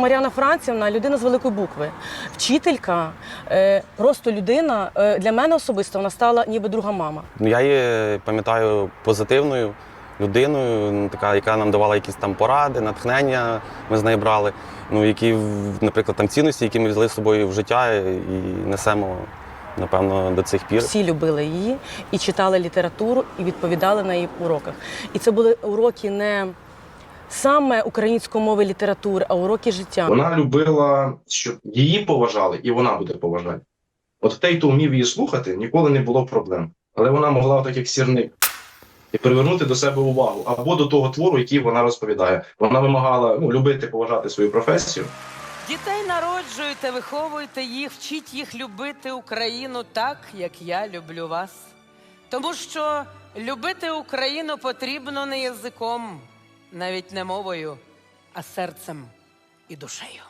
Мар'яна Францівна людина з великої букви, вчителька, е, просто людина. Е, для мене особисто вона стала ніби друга мама. Ну, Я її пам'ятаю позитивною людиною, така, яка нам давала якісь там поради, натхнення. Ми з неї брали. Ну, які, наприклад, там цінності, які ми взяли з собою в життя і несемо, напевно, до цих пір. Всі любили її і читали літературу, і відповідали на її уроках. І це були уроки не саме української мови літератури, а уроки життя. Вона любила, щоб її поважали, і вона буде поважати. От той, хто вмів її слухати, ніколи не було проблем. Але вона могла, так як сірник, і привернути до себе увагу або до того твору, який вона розповідає. Вона вимагала ну, любити, поважати свою професію. Дітей народжуйте, виховуйте їх, вчіть їх любити Україну так, як я люблю вас. Тому що любити Україну потрібно не язиком, навіть не мовою, а серцем і душею.